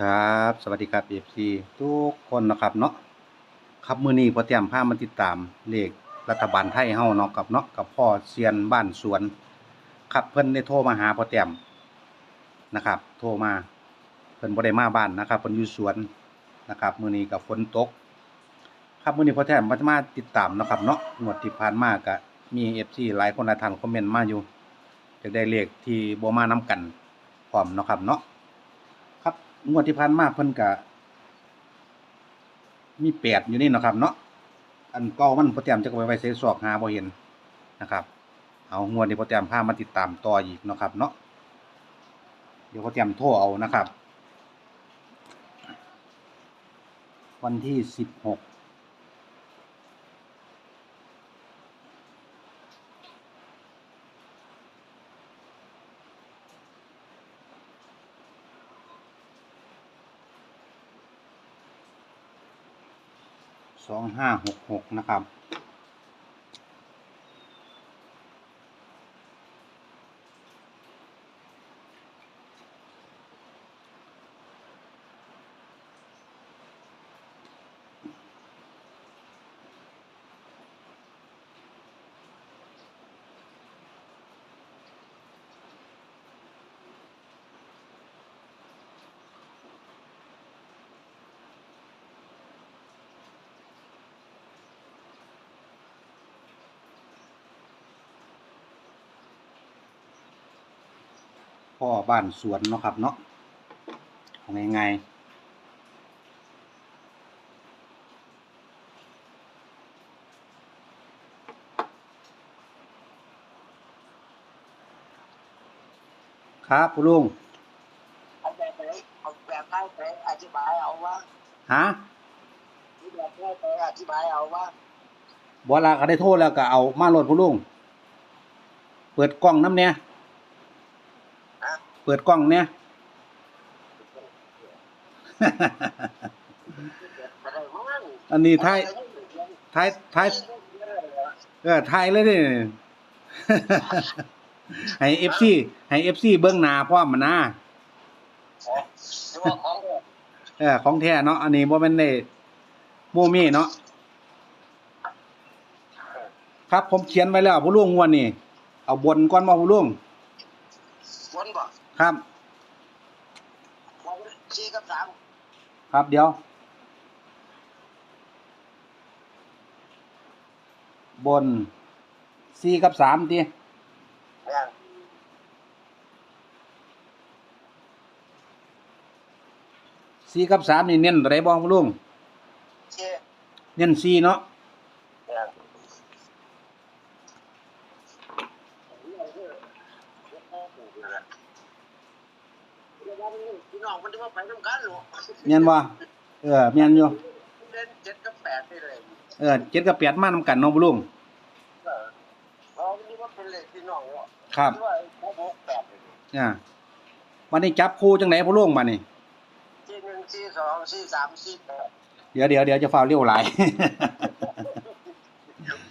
ครับ สวัสดีครับ FC ทุกคนนะครับเนาะครับมือนี้พอเตรียมพามาติดตามเลขรัฐบาลไทยเฮาเนาะกับเนาะกับพ่อเซียนบ้านสวนครับเพิ่นได้โทรมาหาพอเตรียมนะครับ โทรมาเพิ่นบ่ได้มาบ้านนะครับเพิ่นอยู่สวนนะครับมือนี้ก็ฝนตก ครับมือนี้พอเตรียมมามาติดตามนะครับเนาะงวดที่ผ่านมาก็มี FC หลายคนหลายท่านคอมเมนต์มาอยู่อยากได้เลขที่บ่มานํกันพร้อมเนาะครับเนาะ งวดที่ผ่านมาเพิ่นกะมีแปดอยู่นี่เนาะครับ เนาะอันเก่ามันโปรแกรมจะไปไว้ใส่ซอกหาบ่เห็นนะครับ เอางวดนี้โปรแกรมพามาติดตามต่ออีกเนาะครับ เนาะเดี๋ยวโปรแกรมโทรเอานะครับ วันที่สิบหก สองห้าหกหกนะครับ พ่อบ้านสวนเนาะครับเนาะเอาง่ายๆครับคุณลุงเอาแบบไหนเอาแบบไหนไปอธิบายเอาว่าฮะแบบไหนไปอธิบายเอาว่าบอลาก็ได้โทษแล้วก็เอามาโหลดคุณลุงเปิดกล้องน้ำเนี่ยฮะ เปิดกล้องเนี่ย อันนี้ท้ายท้ายท้ายเออท้ายเลยนี่ให้เอฟซีให้เอฟซีเบื้องหน้าพร้อมมันนะหรือว่าของเออของแท้เนาะอันนี้บ่แม่นได้โมมี่เนาะครับผมเขียนไว้แล้วผู้ลุงงวันนี้เอาบนก่อนมาผู้ลุงวนบ่ ครับของสี่กับสามครับเดี๋ยว บนสี่กับสามทีเนี่ยสี่กับสามนี่เน้นอะไรบ้างผู้ลุงเชี่ยเน้นสี่เนาะ เนี่ยพี่ น้องมันจะมาไปทำกันหรอแม่นบ่เออแม่นอยู่เล่นเจ็ดกับแปดได้เลยเออเจ็ดกับแปดมานำกันเนาะผู้ลุงเออเราไม่ว่าเป็นเลขพี่น้องหรอกครับว่าเขาบอกแปดเลยอ่าวันนี้จับคู่จังไหนผู้ลุงมานี่สี่หนึ่งสี่สองสี่สามสี่แปดเดี๋ยวเดี๋ยวเดี๋ยวจะฟ้าวเรียวหลาย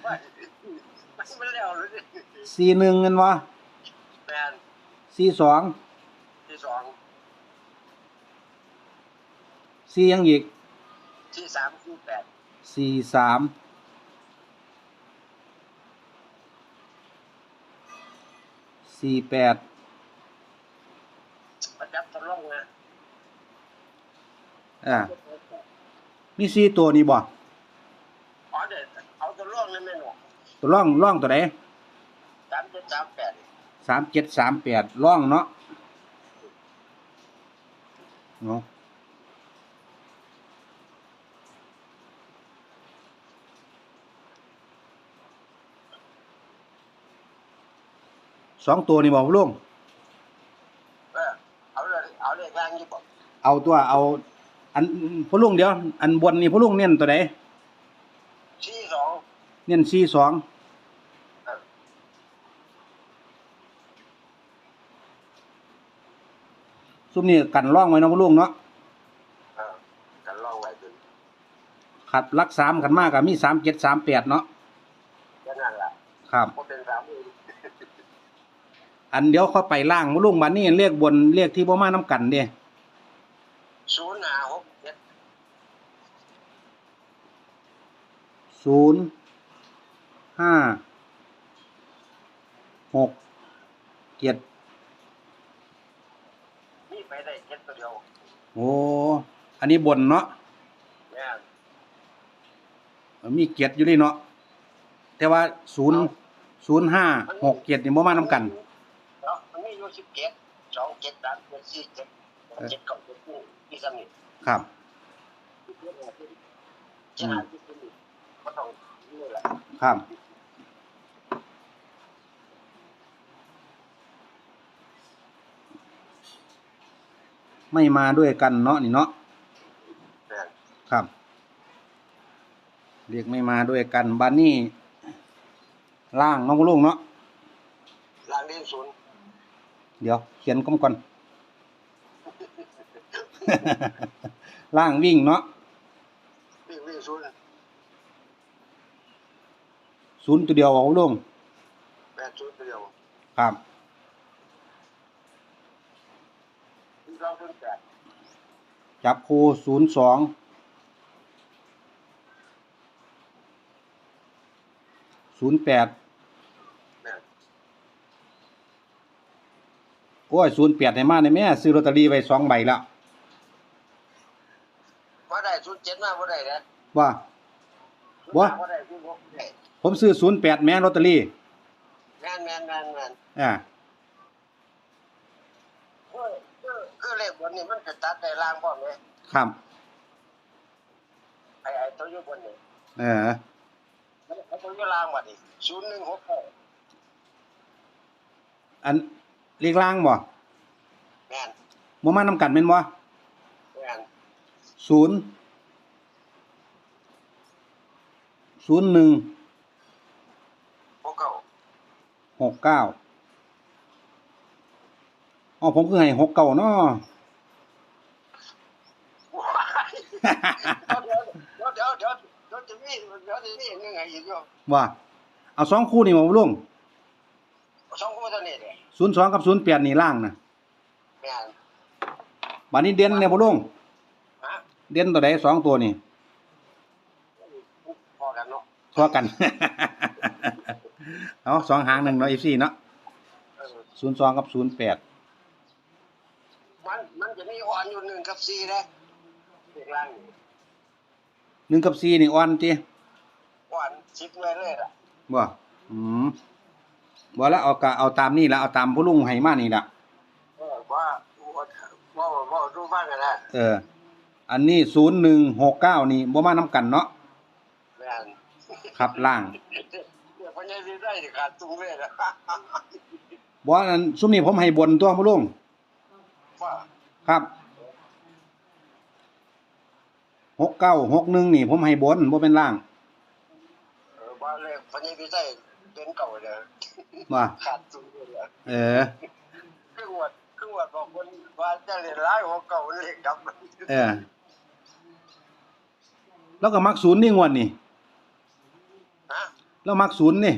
ไม่ไม่เร็วเลยสี่หนึ่งเงินวะแปดสี่สองที่สอง สี่ยังอีกที่สามที่แปดสี่สามสี่แปดประจับตะลงนะอ่ามีสี่ตัวนี่บ่อ๋อเด็ดเอาตะลงนั่นไม่หนวกตัวร่องร่องตัวไหนสามเจ็ดสามแปดสามเจ็ดสามแปดร่องเนาะเนาะ สองตัวนี่บอกลุงเออเอาเลยเอาเลยร่างยี่บอกเอาตัวเอา อันพ่อลุงเดี๋ยว อันบนนี่พ่อลุงเน้นตัวไหนที่สองเน้นสี่สองเออซุมนี่กันร่องไว้เนาะพ่อลุงเนาะเออกันลองไว้ดูขัดลักสามกันมากกับมีสามเจ็ดสามแปดเนาะแค่นั้นแหละครับ ก็เป็นสามมื อันเดียวเข้าไปล่างลุงบันนี่เรียกบนเรียกที่พ่อมาน้ำกันเด้ศูนย์ห้าหกเจ็ดศูนย์ห้าหกเจ็ดนี่ไปได้เจ็ดตัวเดียวโอ้อันนี้บนเนาะแม่นมีเกียรติอยู่นี่เนาะแต่ว่าศูนย์ศูนย์ห้าหกเจ็ดนี่บ่มาน้ำกัน สิบเจ็ดสองเจ็ดสามเจ็ดสี่เจ็ดเจ็ดเก้าเจ็ดนี่มีสมิธครับเจ็ดห้าเจ็ดเจ็ดห้าเจ็ดนี่ก็ต้องนี่แหละครับไม่มาด้วยกันเนาะนี่เนาะแม่นครับ เรียกไม่มาด้วยกันบานนี่ล่างน้องลุงเนาะ ล่างเล่นศูนย์ เดี๋ยวเขียนก้มก่อน ล่างวิ่งเนาะวิ่งวิ่งศูนย์ศูนย์ตัวเดียวของลุงแปดศูนย์ตัวเดียวครับที่เราเพิ่งแปดจับคูศูนย์สองศูนย์แปด แม่น โอ้ยศูนย์แปดในมาในแม่ ซื้อลอตเตอรี่ไว้สองใบแล้วว่าได้ศูนย์เจ็ดมาว่าได้นะว่า บ่ว่าได้ศูนย์หกได้ผมซื้อศูนย์แปดแม่ลอตเตอรี่แม่นแม่นแม่นแม่นอ่าคือคือคือเลขบนนี่มันจะตัดได้ล่างพร้อมเลยครับไอ้ไอ้ตัวอยู่บนนี่เออมันไอ้ตัวอยู่ล่างบัดนี่ศูนย์หนึ่งหกเก้าอัน เรียกล่างบ่แม่นบ่มานำกันแม่นบ่แม่นศูนย์ศูนย์หนึ่งหกเก้าหกเก้าอ๋อผมคือให้หกเก้าเนาะว้ายเดี๋ยวเดี๋ยวเดี๋ยวเดี๋ยวเดี๋ยวจะมีเดี๋ยวจะมียังไงอีกอยู่ว่า เอาสองคู่นี่มาลุงสองคู่เท่านี้เลย ศูนย์สองกับศูนย์แปดนี่ล่างนะแม่นบัดนี้เด่นเนี่ยบ่ลุงฮะเด่นตัวใดสองตัวนี่พอกันเนาะทั่วกัน เอาสองหางหนึ่งเนาะ FC เนาะเออศูนย์สองกับศูนย์แปดมันมันจะมีอ่อนอยู่หนึ่งกับสี่นะเลขล่างนี่หนึ่งกับสี่นี่อ่อนติอ่อนสิบเลยเลยล่ะบ่อืม บ่แล้วเอากะเอาตามนี่ละเอาตามผู้ลุงให้มานี่ละเออว่าว่าว่าว่าดูบ้างกันนะเออ อันนี้ศูนย์หนึ่งหกเก้านี่บ่มานํกันเนาะแม่นครับล่างเดี๋ยวพญาลีได้ขาดตุ้เลยนะบ่อันนั้นซุมนี้ผมให้บนตัวผู้ลุงครับหกเก้าหกหนึ่งนี่ ผมให้บนบ่เป็นล่างเออว่าเลยพญาลีได้เดินเก่าเลย ว่าขาดตุ้งเลยเออครึ่งวัดครึ่งวัดบอกคนว่าจะเรียนร้ายหัวเก่าเลยครับเออแล้วก็มักศูนย์นี่งวดนี่ฮะแล้วมักศูนย์นี่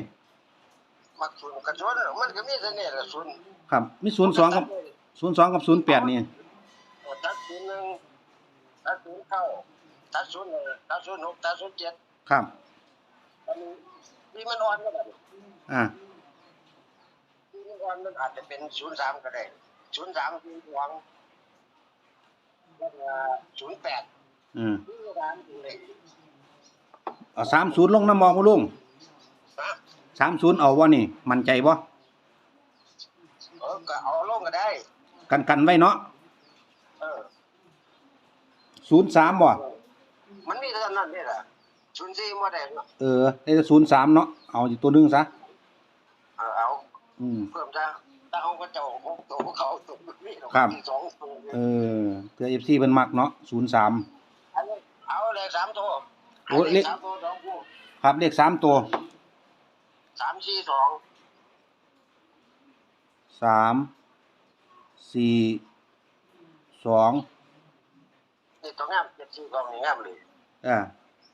มักศูนย์กระชนมันก็มีเสน่ห์ละศูนย์ครับมีศูนย์สองกับศูนย์สองกับศูนย์แปดนี่ตัดศูนย์หนึ่งตัดศูนย์เข้าตัดศูนย์หนึ่งตัดศูนย์หกตัดศูนย์เจ็ดครับอันนี้ที่มันอ่อนก็ได้อ่าที่มัน อ่อนมันอาจจะเป็นศูนย์สามก็ได้ศูนย์สามศูนย์สองแล้วก็ศูนย์แปดอืมศูนย์สามศูนย์เลยเอาสามศูนย์ลงน้ำมองผู้ลุงนะสามศูนย์เอาวะนี่ มั่นใจบ่เออก็เอาลงก็ได้ กันกันไว้เนาะเออศูนย์สามบ่มันมีเท่านั้นนี่แหละศูนย์สี่มาได้เนาะเออได้ศูนย์สามเนาะเอาอยู่ตัวหนึงซะเออเอาอืม เพิ่มจ้าถ้าเขาก็เจ้าหกตัวเขาตัวนี่หรอกครับ มีสองตัวเออเพื่อเอฟซีเพิ่นมักเนาะศูนย์สาม อันนี้เอาเลยสามตัวโอ้เลขสามตัวสองคู่ครับเลขสามตัวสามสี่สองสามสี่สองนี่ตัวงามเจ็ดสี่สองนี่งามเลยอ่า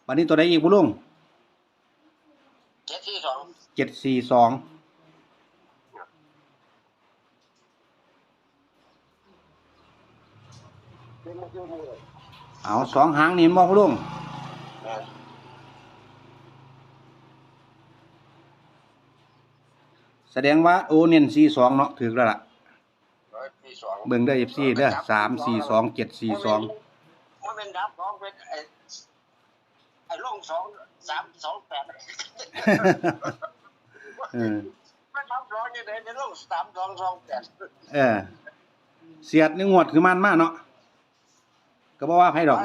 วันนี้ตัวใดอีกผู้ลุงเจ็ดสี่สองเจ็ดสี่สอง เอาสองหางนี่มองลุงแสดงว่าโอเนียนสี่สองเนาะถือแล้วล่ะเบิ่งได้สี่ซีเด้อสามสี่สองเจ็ดสี่สองไม่เป็นดับสองเป็นไอ้ไอ้งสองสามสองแปดมันดับสองยังไงในลงสามสองสองแปดเออเสียดในงวดคือมันมากเนาะ ก็บ่ว่าไผดอก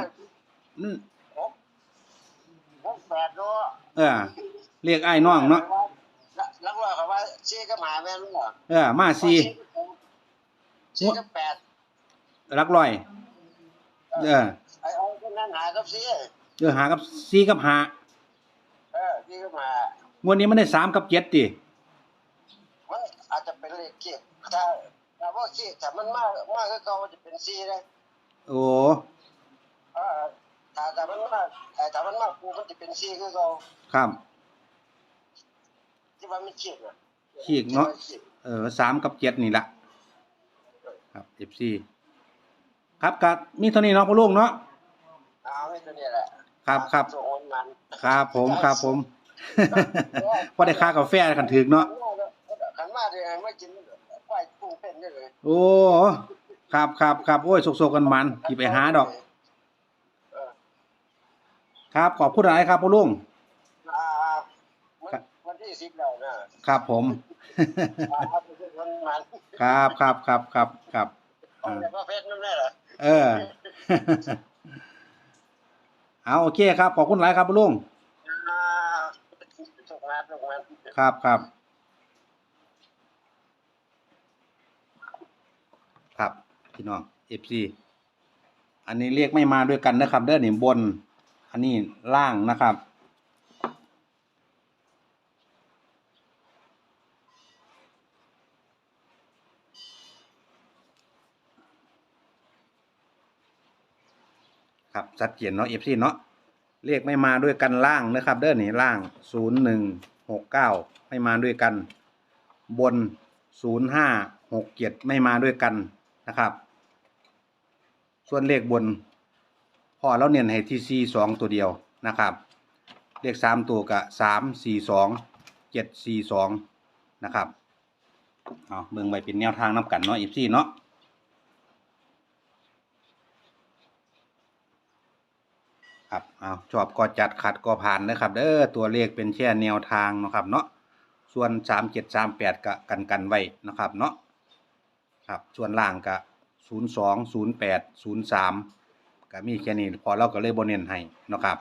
อืมหกหกแปดเนาะเออเรียกอ้ายน้องเนาะลักว่าเขาว่าซีก็มาแม่รู้เหรอเออ มาสี่ซีก็แปดหลักร้อย เออไอ้เอาคนนั้นหากับซีเออหากับสี่กับหาเออซีก็มางวดนี้มันได้สามกับเจ็ดติมันอาจจะเป็นเลขเกียถ้าถ้าว่าซีถ้ามันมากมากก็เขาจะเป็นซีเลยโอ้เออถ้าถ้ามันมากแต่ถ้ามันมากกูมันจะเป็นซีก็เขาครับที่ว่ามันเกียดอะขีกเนาะเออสามกับเจ็ดนี่ละครับเอฟซีครับกับมีเท่านี้เนาะพ่อลุงเนาะเอาไม่ตัวนี้แหละครับครับส่งนมันครับผมครับผมพอได้ค่ากาแฟกันถึกเนาะขันมาเลยไม่กินไหวกุ้งเป็นได้เลยโอ้ครับครับครับโอ้ยโศกๆกันมันที่ไปหาดอก ครับ ขอบคุณหลายครับพ่อลุงอ่ามันวันที่สิบแล้วนะครับผมอ่าเอาไปส่งโอนมันครับครับครับครับครับเอาแต่ว่าเพชรนั่นแหละเหรอเออ เอาโอเคครับ ขอบคุณหลายครับพ่อลุงอ่าส่งมาส่งมาครับครับครับพี่น้อง FC อันนี้เรียกไม่มาด้วยกันนะครับ เด้อนี่บน อันนี้ล่างนะครับ ครับชัดเจนเนาะ FC เนาะเรียกไม่มาด้วยกันล่างนะครับ เด้อนี่ล่างศูนย์หนึ่งหกเก้าไม่มาด้วยกัน บนศูนย์ห้าหกเจ็ดไม่มาด้วยกันนะครับ ส่วนเลขบน พอเราเน้นให้ที่ซีสองตัวเดียวนะครับเลขสามตัวกะสามสี่สองเจ็ดสี่สองนะครับเอาเบิ่งไว้เป็นแนวทางน้ำกันเนาะอีซี่เนาะครับเอาชอบก็จัดขัดก็ผ่านนะครับเด้อตัวเลขเป็นแค่แนวทางนะครับเนาะส่วนสามเจ็ดสามแปดกะกันกันไว้นะครับเนาะครับส่วนล่างกะศูนย์สองศูนย์แปดศูนย์สาม ก็มีแค่นี้พอเราก็เลยบนเน้นให้เนาะครับ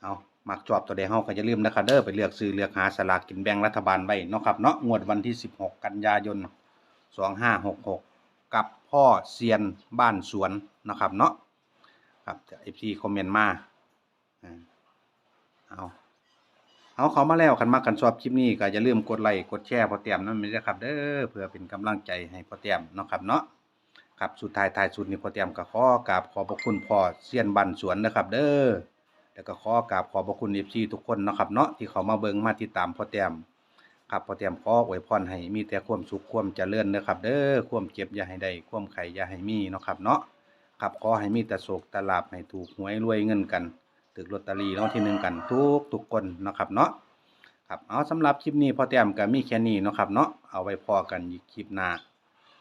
เอามักชอบตัวใดเฮาก็อย่าลืมนะครับเด้อไปเลือกซื้อเลือกหาสลากกินแบ่งรัฐบาลไว้เนาะครับเนาะงวดวันที่ 16 กันยายน 2566 กับพ่อเซียนบ้านสวนนะครับเนาะครับเอฟซีคอมเมนต์มาเอาเอาเขามาแล้วคันมากกันชอบคลิปนี้ก็อย่าลืมกดไลค์กดแชร์พอเตรียมนั่นไม่ได้ครับเด้อเพื่อเป็นกำลังใจให้พอเตรียมเนาะครับเนาะ ครับสุดท้ายท้ายสุดนี้พอเตรียมก็ขอกราบขอบพระคุณพ่อเซียนบันสวนนะครับ เด้อแล้วก็ขอกราบขอบพระคุณเอฟซีทุกคนนะครับเนาะที่เขามาเบิ่งมาติดตามพอเตรียมครับพอเตรียมขออวยพรให้มีแต่ความสุขความเจริญนะครับ เด้อความเจ็บอย่าให้ได้ความไข่อย่าให้มีนะครับเนาะครับขอให้มีแต่โศกแตลาบให้ถูกหวยรวยเงินกันถึกลอตเตอรี่รางวัลที่หนึ่งกันทุกทุกคนนะครับเนาะครับเอาสำหรับคลิปนี้พอแต้มก็มีแค่นี้นะครับเนาะเอาไว้พอกันอีกคลิปหน้า